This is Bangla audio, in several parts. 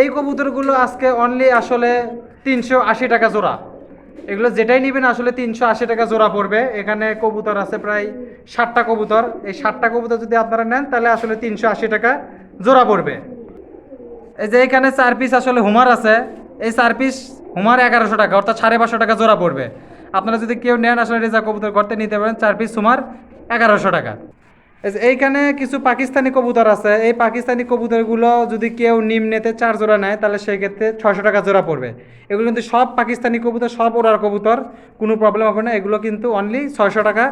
এই কবুতরগুলো আজকে অনলি আসলে তিনশো আশি টাকা জোড়া। এগুলো যেটাই নেবেন আসলে তিনশো আশি টাকা জোড়া পড়বে। এখানে কবুতর আছে প্রায় ষাটটা কবুতর। এই ষাটটা কবুতর যদি আপনারা নেন, তাহলে আসলে তিনশো আশি টাকা জোড়া পড়বে। এই যে এখানে চার পিস আসলে হুমার আছে। এই চার পিস হুমার এগারোশো টাকা, অর্থাৎ সাড়ে পাঁচশো টাকা জোড়া পড়বে। আপনারা যদি কেউ নেন আসলে রেজা কবুতর করতে নিতে পারেন, চার পিস হুমার এগারোশো টাকা। এইখানে কিছু পাকিস্তানি কবুতর আছে। এই পাকিস্তানি কবুতরগুলো যদি কেউ নিম্নেতে চার জোড়া নেয় তাহলে সেই ক্ষেত্রে ছয়শো টাকা জোড়া পড়বে। এগুলো কিন্তু সব পাকিস্তানি কবুতর সব ওড়ার কবুতর কোনো প্রবলেম হবে না। এগুলো কিন্তু অনলি ছয়শো টাকা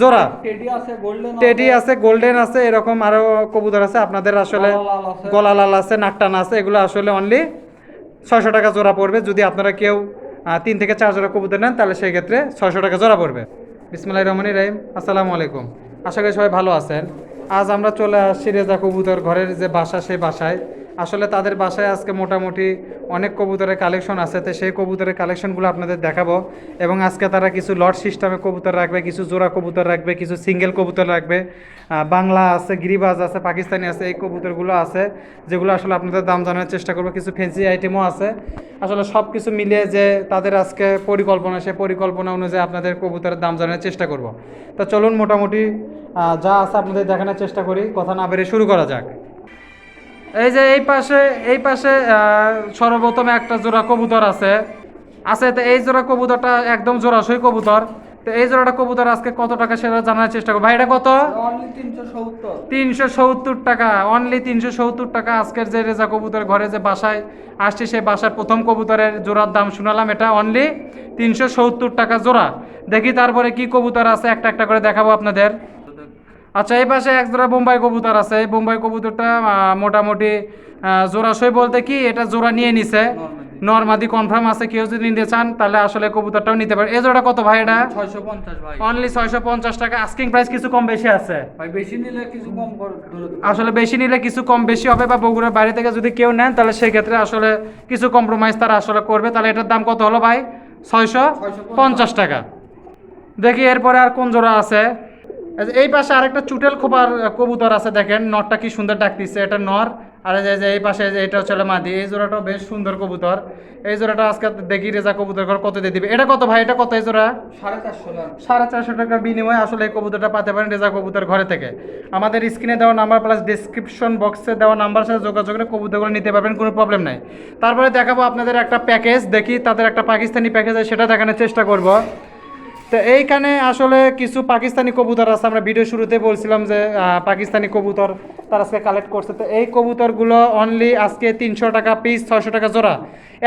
জোড়া। টেডি আছে গোল্ডেন টেডি আছে গোল্ডেন আছে এরকম আরও কবুতর আছে। আপনাদের আসলে গলা লাল আছে। নাকটান আছে এগুলো আসলে অনলি ছয়শো টাকা জোড়া পড়বে। যদি আপনারা কেউ তিন থেকে চার জোড়া কবুতর নেন তাহলে সেই ক্ষেত্রে ছয়শো টাকা জোড়া পড়বে। বিসমুল্লাহ রহমানি রহিম। আসসালামু আলাইকুম। আশা করি সবাই ভালো আছেন। আজ আমরা চলে আসছি রেজা কবুতর ঘরের যে বাসা, সেই বাসায়। আসলে তাদের বাসায় আজকে মোটামুটি অনেক কবুতরের কালেকশন আছে, তো সেই কবুতরের কালেকশনগুলো আপনাদের দেখাবো। এবং আজকে তারা কিছু লট সিস্টেমে কবুতর রাখবে, কিছু জোড়া কবুতর রাখবে, কিছু সিঙ্গেল কবুতর রাখবে। বাংলা আছে, গিরিবাজ আছে, পাকিস্তানি আছে, এই কবুতরগুলো আছে, যেগুলো আসলে আপনাদের দাম জানার চেষ্টা করব। কিছু ফেন্সি আইটেমও আছে। আসলে সব কিছু মিলিয়ে যে তাদের আজকে পরিকল্পনা, সেই পরিকল্পনা অনুযায়ী আপনাদের কবুতরের দাম জানার চেষ্টা করব। তো চলুন মোটামুটি যা আছে আপনাদের দেখানোর চেষ্টা করি। কথা না বেড়ে শুরু করা যাক। এই যে এই পাশে এই পাশে সর্বপ্রথম একটা জোড়া কবুতর আছে। আছে তো এই জোড়া কবুতরটা একদম জোড়াশই কবুতর। তো এই জোড়াটা কবুতর আজকে কত টাকা সেটা জানার চেষ্টা করব। ভাই এটা কত? অনলি তিনশো সত্তর। তিনশো সত্তর টাকা। অনলি তিনশো সত্তর টাকা আজকের যে রেজা কবুতর ঘরে যে বাসায় আসছে সেই বাসার প্রথম কবুতরের জোড়ার দাম শুনালাম। এটা অনলি তিনশো সত্তর টাকা জোড়া। দেখি তারপরে কি কবুতর আছে একটা একটা করে দেখাবো আপনাদের। আচ্ছা এই পাশে এক জোড়া বোম্বাই কবুতর আছে। এই বোম্বাই কবুতরটা মোটামুটি আহ, জোড়াশই বলতে কি এটা জোড়া নিয়ে নিছে। নর্মাদি। কনফার্ম আছে কেউ যদি নিতে চান তাহলে আসলে কবুতরটাও নিতে পারে। এই জোড়া কত ভাই এটা? ছয়শো পঞ্চাশ ভাই। অনলি ছয়শো পঞ্চাশ টাকা। আস্কিং প্রাইস কিছু কম বেশি আছে। ভাই বেশি নিলে কিছু কম করে আসলে বেশি নিলে কিছু কম বেশি হবে বা বগুড়ার বাইরে থেকে যদি কেউ নেন তাহলে সেই ক্ষেত্রে আসলে কিছু কম্প্রোমাইজ তারা আসলে করবে। তাহলে এটার দাম কত হলো ভাই? ছয়শো পঞ্চাশ। টাকা। দেখি এরপরে আর কোন জোড়া আছে? এই যে এই পাশে আরেকটা চুটেল খোপার কবুতর আছে দেখেন নরটা কি সুন্দর ডাকতেছে এটা নর আর এই যে- এই যে এই পাশে যে এটা হচ্ছে মাদি এই জোড়াটাও বেশ সুন্দর কবুতর এই জোড়াটা আজকে দেখি রেজা কবুতর ঘর কত দিয়ে দিবে এটা কত ভাই এটা কত এই জোড়া? সাড়ে চারশো টাকা সাড়ে চারশো টাকার বিনিময়ে আসলে এই কবুতরটা পাতে পারেন রেজা কবুতর ঘরে থেকে। আমাদের স্ক্রিনে দেওয়া নাম্বার প্লাস ডিসক্রিপশন বক্সে দেওয়া নাম্বার সাথে যোগাযোগ করে কবুতরগুলো নিতে পারবেন কোনো প্রবলেম নাই। তারপরে দেখাবো আপনাদের একটা প্যাকেজ দেখি তাদের একটা পাকিস্তানি প্যাকেজ আছে সেটা দেখানোর চেষ্টা করব। তো এইখানে আসলে কিছু পাকিস্তানি কবুতর আছে। আমরা ভিডিও শুরুতে বলছিলাম যে পাকিস্তানি কবুতর তারা আজকে কালেক্ট করছে। তো এই কবুতরগুলো অনলি আজকে তিনশো টাকা পিস ছয়শো টাকা জোড়া।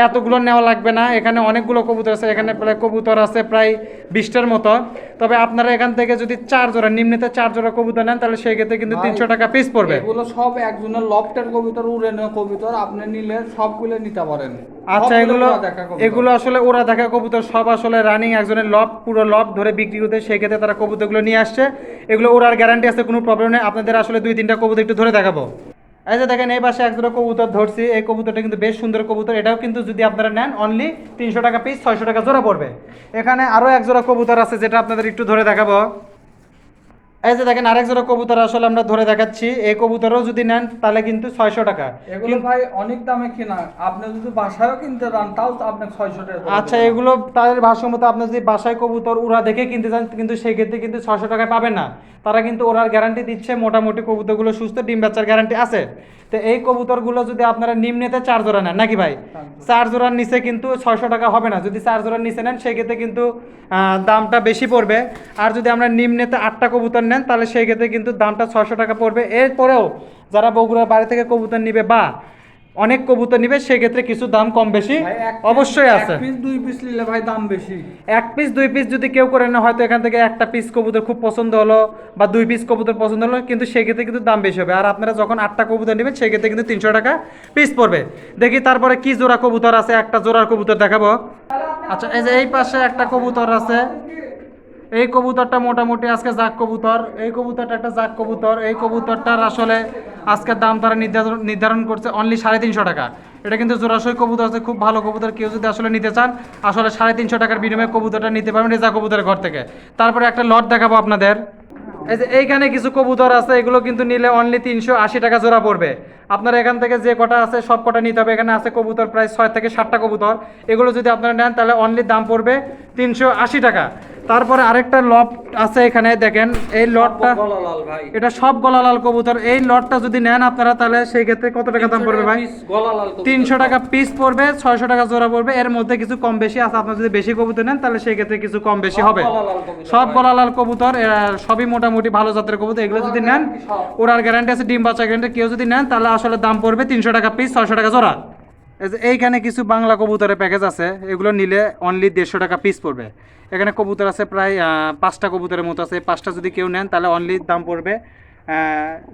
এতগুলো নেওয়া লাগবে না। এখানে অনেকগুলো কবুতর আছে। এখানে প্রায় কবুতর আছে প্রায় বিশটার মতো। তবে আপনারা এখান থেকে যদি চার জোড়া নিম্নতে চার জোড়া কবুতর নেন তাহলে সেই ক্ষেত্রে কিন্তু তিনশো টাকা পিস পড়বে। এগুলো সব একজনের লফটের কবিতর উড়েনের কবুতর। আপনি নিলে সবগুলো নিতে পারেন। আচ্ছা এগুলো। এগুলো আসলে ওরা দেখা কবুতর। সব আসলে রানিং একজনের লব পুরো লব ধরে বিক্রি করতে সেই ক্ষেত্রে তারা কবুতরগুলো নিয়ে আসছে। এগুলো ওরার গ্যারান্টি আছে, কোনো প্রবলেম নেই। আপনাদের আসলে দুই, তিনটা কবুতর একটু ধরে দেখাবো। এই যে দেখেন, এই পাশে একজোড়া কবুতর ধরছি। এই কবুতরটা কিন্তু বেশ সুন্দর কবুতর। এটাও কিন্তু যদি আপনারা নেন অনলি তিনশো টাকা পিস ছয়শো টাকা জোড়া পড়বে। এখানে আরও এক জোড়া কবুতর আছে, যেটা আপনাদের একটু ধরে দেখাবো। এই যে দেখেন আরেক জোড়া কবুতর আসলে আমরা ধরে দেখাচ্ছি। এই কবুতরও যদি নেন তাহলে কিন্তু ছয়শো টাকা। এগুলো ভাই অনেক দামে কিনা। আপনি যদি বাসায়ও কিনতে চান তাও তো আপনি ছয়শো টাকা আচ্ছা এগুলো তাদের ভাষ্যমতো আপনি যদি বাসায় কবুতর উড়া দেখে কিনতে চান কিন্তু সেই ক্ষেত্রে কিন্তু ছশো টাকায় পাবেন না। তারা কিন্তু ওরার গ্যারান্টি দিচ্ছে মোটামুটি কবুতরগুলো সুস্থ ডিম বাচ্চার গ্যারান্টি আছে। তো এই কবুতরগুলো যদি আপনারা নিম্নেতে চার জোড়া নেন নাকি ভাই? চার জোড়ার নিচে কিন্তু ছয়শো টাকা হবে না। যদি চার জোড়ার নিচে নেন সেক্ষেত্রে কিন্তু দামটা বেশি পড়বে। আর যদি আমরা নিম্নেতে আটটা কবুতর নেন তাহলে সেই ক্ষেত্রে কিন্তু দামটা ছয়শো টাকা পড়বে। এরপরেও যারা বগুড়ার বাড়ি থেকে কবুতর নিবে বা অনেক কবুতর নিবে সেক্ষেত্রে কিছু দাম কম বেশি অবশ্যই আছে। পিস দুই পিস নিলে ভাই দাম বেশি। এক পিস দুই পিস যদি কেউ করে না হয়তো এখান থেকে একটা পিস কবুতর খুব পছন্দ হলো বা দুই পিস কবুতর পছন্দ হলো কিন্তু সেক্ষেত্রে কিন্তু দাম বেশি হবে। আর আপনারা যখন আটটা কবুতর নেবেন সেক্ষেত্রে কিন্তু তিনশো টাকা পিস পড়বে। দেখি তারপরে কি জোড়া কবুতর আছে একটা জোড়ার কবুতর দেখাবো। আচ্ছা এই যে এই পাশে একটা কবুতর আছে। এই কবুতরটা মোটামুটি আজকে জাক কবুতর, এই কবুতরটা একটা জাক কবুতর, এই কবুতরটার আসলে আজকের দাম তারা নির্ধারণ নির্ধারণ করছে অনলি সাড়ে তিনশো টাকা। এটা কিন্তু জোড়াশয় কবুতর আছে, খুব ভালো কবুতর, কেউ যদি আসলে নিতে চান, আসলে সাড়ে তিনশো টাকার বিনিময়ে কবুতরটা নিতে পারবেন রেজা কবুতরের ঘর থেকে। তারপরে একটা লট দেখাবো আপনাদের। এই যে এইখানে কিছু কবুতর আছে, এগুলো কিন্তু নিলে অনলি তিনশো আশি টাকা জোড়া পড়বে। আপনার এখান থেকে যে কটা আছে, সব কটা নিতে হবে। এখানে আছে কবুতর প্রায় ছয় থেকে সাতটা কবুতর। এগুলো যদি আপনারা নেন, তাহলে অনলি দাম পড়বে তিনশো আশি টাকা। তারপরে আরেকটা লট আছে এখানে দেখেন এই লটটা এটা সব গলালাল কবুতর। এই লটটা যদি নেন আপনারা তাহলে সেই ক্ষেত্রে কত টাকা দাম পড়বে ভাই? তিনশো টাকা পিস পড়বে ছয়শো টাকা জোড়া পড়বে। এর মধ্যে কিছু কম বেশি আছে আপনার যদি বেশি কবুতর নেন তাহলে সেই ক্ষেত্রে কিছু কম বেশি হবে। সব। গলালাল কবুতর সবই মোটামুটি ভালো জাতের কবুতর। এগুলো যদি নেন। ওরার গ্যারান্টি আছে ডিম বাচ্চা গ্যারান্টি কেউ যদি নেন তাহলে আসলে দাম পড়বে তিনশো টাকা পিস ছয়শো টাকা জোড়া। এইখানে কিছু বাংলা কবুতরের প্যাকেজ আছে, এগুলো নিলে অনলি দেড়শো টাকা পিস পড়বে। এখানে কবুতর আছে প্রায় পাঁচটা কবুতরের মতো আছে। পাঁচটা যদি কেউ নেন, তাহলে অনলি দাম পড়বে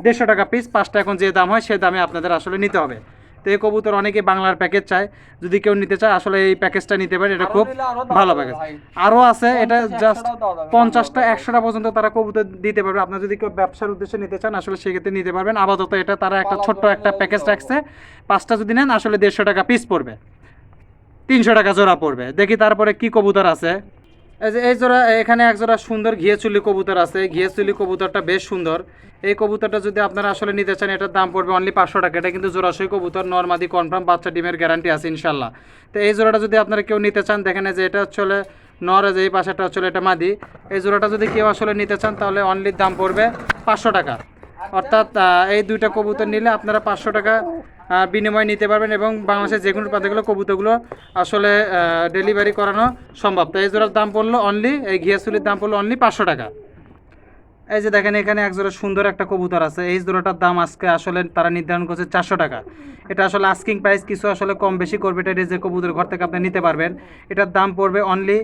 দেড়শো টাকা পিস পাঁচটা এখন যে দাম হয়, সে দামে আপনাদের আসলে নিতে হবে। তো এই কবুতর অনেকে বাংলার প্যাকেজ চায়। যদি কেউ নিতে চায় আসলে এই প্যাকেজটা নিতে পারেন এটা খুব ভালো প্যাকেজ আরও আছে এটা জাস্ট। পঞ্চাশটা একশোটা পর্যন্ত তারা কবুতর দিতে পারবে। আপনার যদি কেউ ব্যবসার উদ্দেশ্যে নিতে চান আসলে সেক্ষেত্রে নিতে পারবেন। আপাতত এটা তারা একটা ছোট্ট একটা প্যাকেজ রাখছে। পাঁচটা যদি নেন আসলে দেড়শো টাকা পিস পড়বে। তিনশো টাকা জোড়া পড়বে। দেখি তারপরে কি কবুতর আছে। এই জোড়া, এখানে এক জোড়া সুন্দর ঘিয়ে চুলি কবুতর আছে। ঘিয়ে চুলি কবুতরটা বেশ সুন্দর। এই কবুতরটা যদি আপনারা আসলে নিতে চান, এটার দাম পড়বে অনলি পাঁচশো টাকা। এটা কিন্তু জোড়াশই কবুতর নর্মাদি কনফার্ম বাচ্চা ডিমের গ্যারান্টি আছে ইনশাল্লাহ তো এই জোড়াটা যদি আপনারা কেউ নিতে চান, দেখেন যে এটা হচ্ছে নর যে এই পাশেটা হচ্ছে এটা মাদি। এই জোড়াটা যদি কেউ আসলে নিতে চান, তাহলে অনলি দাম পড়বে পাঁচশো টাকা। অর্থাৎ এই দুইটা কবুতর নিলে আপনারা পাঁচশো টাকা বিনিময় নিতে পারবেন এবং বাংলাদেশের যে কোনো প্রান্তগুলো কবুতরগুলো আসলে ডেলিভারি করানো সম্ভব। তো এই জোড়ার দাম পড়ল অনলি এই ঘিয়াচুলির দাম পড়ল অনলি পাঁচশো টাকা। এই যে দেখেন, এখানে এক জোড়া সুন্দর একটা কবুতর আছে। এই জোড়াটার দাম আজকে আসলে তারা নির্ধারণ করছে চারশো টাকা। এটা আসলে আস্কিং প্রাইস কিছু আসলে কম বেশি করবে, এটা যে কবুতর ঘর থেকে আপনি নিতে পারবেন। এটার দাম পড়বে অনলি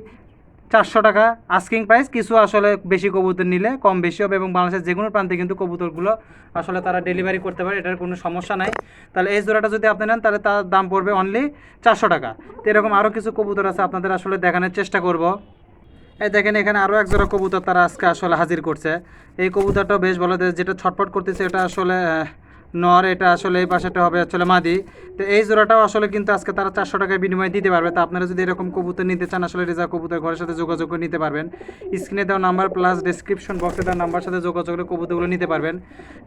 চারশো টাকা আস্কিং প্রাইস কিছু আসলে বেশি কবুতর নিলে কম বেশি হবে এবং বাংলাদেশের যে কোনো প্রান্তে কিন্তু কবুতরগুলো আসলে তারা ডেলিভারি করতে পারে, এটার কোনো সমস্যা নাই। তাহলে এই জোড়াটা যদি আপনি নেন, তাহলে তার দাম পড়বে অনলি চারশো টাকা। তো এরকম আরও কিছু কবুতর আছে আপনাদের আসলে দেখানোর চেষ্টা করব। এই দেখেন, এখানে আরও এক জোড়া কবুতর তারা আজকে আসলে হাজির করছে। এই কবুতরটাও বেশ ভালো, যেটা ছটফট করতেছে, এটা আসলে নর, এটা আসলে এই পাশেটা হবে আসলে মাদি। তো এই জোড়াটাও আসলে কিন্তু আজকে তারা চারশো টাকায় বিনিময়ে দিতে পারবে। তো আপনারা যদি এরকম কবুতর নিতে চান, আসলে রেজা কবুতর ঘরের সাথে যোগাযোগ করে নিতে পারবেন। স্ক্রিনে দেওয়া নাম্বার প্লাস ডিসক্রিপশন বক্সে দেওয়া নাম্বার সাথে যোগাযোগ করে কবুতরগুলো নিতে পারবেন।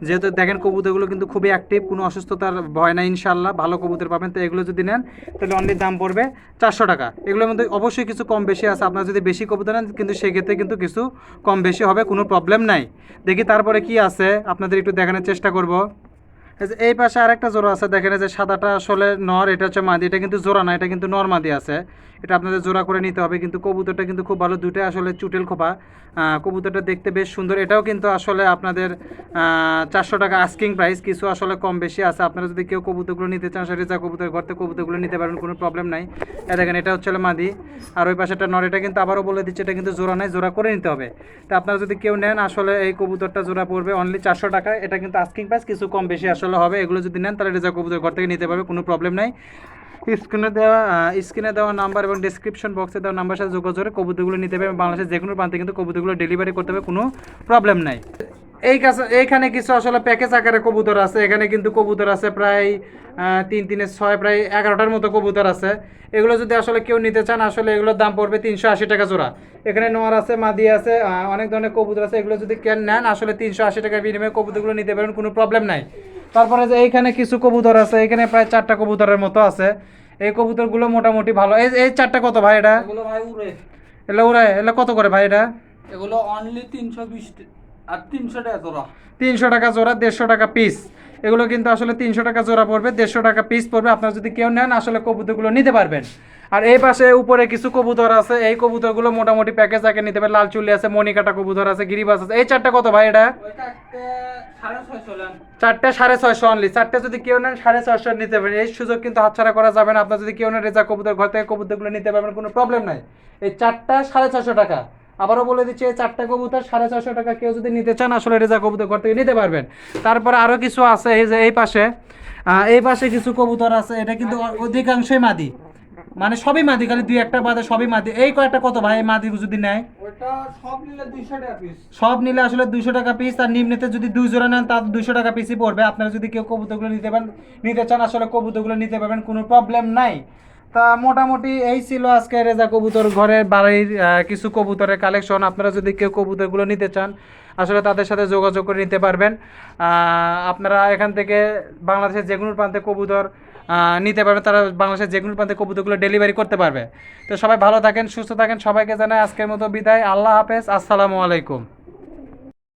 যেহেতু দেখেন কবুতরগুলো কিন্তু খুবই অ্যাক্টিভ কোনো অসুস্থতার ভয় নাই ইনশাল্লাহ ভালো কবুতর পাবেন। তো এগুলো যদি নেন, তাহলে অনলি দাম পড়বে চারশো টাকা। এগুলোর মধ্যে অবশ্যই কিছু কম বেশি আছে। আপনারা যদি বেশি কবুতর নেন, কিন্তু সেক্ষেত্রে কিন্তু কিছু কম বেশি হবে, কোনো প্রবলেম নাই। দেখি তারপরে কি আছে, আপনাদের একটু দেখানোর চেষ্টা করব। এই পাশে আরেকটা জোড়া আছে, দেখেন যে সাদাটা আসলে নর, এটা হচ্ছে মাদি, এটা কিন্তু জোড়া না, এটা কিন্তু নর মাদি আছে। এটা আপনাদের জোড়া করে নিতে হবে, কিন্তু কবুতরটা কিন্তু খুব ভালো দুটোই আসলে চুটেল খোপা। কবুতরটা দেখতে বেশ সুন্দর, এটাও কিন্তু আসলে আপনাদের চারশো টাকা আস্কিং প্রাইস কিছু আসলে কম বেশি আছে। আপনারা যদি কেউ কবুতরগুলো নিতে চান সেটা যা কবুতর, ঘর থেকে কবুতরগুলো নিতে পারবেন কোনো প্রবলেম নাই। দেখেন, এটা হচ্ছে মাদি। আর ওই পাশেটা নর, এটা কিন্তু আবারও বলে দিচ্ছে, এটা কিন্তু জোড়া নাই, জোড়া করে নিতে হবে। তো আপনারা যদি কেউ নেন, আসলে এই কবুতরটা জোড়া পড়বে অনলি চারশো টাকা এটা কিন্তু আস্কিং প্রাইস কিছু কম বেশি আসলে হবে, এগুলো যদি নেন তাহলে রেজা কবুতর ঘর থেকে নিতে পারবে, কোনো প্রবলেম নাই। স্ক্রিনে দেওয়া স্ক্রিনে দেওয়া নাম্বার এবং ডিসক্রিপশন বক্সে দেওয়া নাম্বার সাথে যোগাযোগ করে কবুতরগুলো নিতে পারবে। বাংলাদেশের যে কোনো প্রান্তে কিন্তু কবুতরগুলো ডেলিভারি করতে হবে, কোনো প্রবলেম নাই। এই কাছে এইখানে কিছু আসলে প্যাকেজ আকারে কবুতর আছে। এখানে কিন্তু কবুতর আছে প্রায় তিন, তিনে ছয়, প্রায় এগারোটার মতো কবুতর আছে। এগুলো যদি আসলে কেউ নিতে চান, আসলে এগুলোর দাম পড়বে তিনশো আশি টাকা জোড়া। এখানে নোয়ার আছে, মাদি আছে অনেক ধরনের কবুতর আছে। এগুলো যদি কেন নেন, আসলে তিনশো আশি টাকার বিনিময়ে কবুতরগুলো নিতে পারেন কোনো প্রবলেম নাই। তারপরে যে এইখানে কিছু কবুতর আছে এখানে প্রায় চারটা কবুতরের মতো আছে। এই কবুতরগুলো মোটামুটি ভালো। এই এই চারটা কত ভাই এটা? এগুলো ভাই উড়ে। এগুলো উড়ায় এগুলো কত করে ভাই এটা? এগুলো অনলি তিনশো বিশ আর তিনশো টাকা জোড়া। তিনশো টাকা জোড়া দেড়শো টাকা পিস এগুলো কিন্তু আসলে তিনশো টাকা জোড়া পড়বে দেড়শো টাকা পিস পড়বে। আপনারা যদি কেউ নেন আসলে কবুতরগুলো নিতে পারবেন। আর এই পাশে উপরে কিছু কবুতর আছে। এই কবুতরগুলো মোটামুটি প্যাকেজ আগে নিতে পারে। লাল চুলি আছে মনিকাটা কবুতর আছে, গিরিবাস আছে। এই চারটা কত ভাই এটা? চারটে সাড়ে ছয়শো অনলি চারটে যদি কেউ নেন সাড়ে ছয়শো নিতে পারেন এই সুযোগ কিন্তু হাতছাড়া করা যাবে না। আপনার যদি কেউ নেন রেজা কবুতর, ঘর থেকে কবুতরগুলো নিতে পারবেন, কোনো প্রবলেম নাই। এই চারটা সাড়ে ছয়শো টাকা। আবারও বলে দিচ্ছি, এই চারটা কবুতর সাড়ে ছয়শো টাকা কেউ যদি নিতে চান, আসলে রেজা কবুতর ঘর থেকে নিতে পারবেন। তারপরে আরও কিছু আছে, এই যে এই পাশে। এই পাশে কিছু কবুতর আছে। এটা কিন্তু অধিকাংশই মাদি। মানে সবই মাদি খালি দুই একটা বাদে সবই মাদি। এই কয়েকটা কত ভাই? মাদি যদি নেয়? সব নিলে দুইশো টাকা পিস সব নিলে আসলে দুইশো টাকা পিস আর নিম্নেতে যদি দুই জোড়া নেন তার দুইশো টাকা পিসই পড়বে। আপনারা যদি কেউ কবুতরগুলো নিতে পারেন নিতে চান আসলে কবুতরগুলো নিতে পারবেন কোনো প্রবলেম নাই। তা মোটামুটি এই ছিল আজকে রেজা কবুতর ঘরের বাড়ির কিছু কবুতরের কালেকশন আপনারা যদি কেউ কবুতরগুলো নিতে চান আসলে তাদের সাথে যোগাযোগ করে নিতে পারবেন। আপনারা এখান থেকে বাংলাদেশের যে কোনো প্রান্তে কবুতর নিতে পারবে। তারা বাংলাদেশের যে কোনো প্রান্তে কবুতরগুলো ডেলিভারি করতে পারবে। তো সবাই ভালো থাকেন, সুস্থ থাকেন। সবাইকে জানাই আজকের মতো বিদায়। আল্লাহ হাফেজ। আসসালামু আলাইকুম।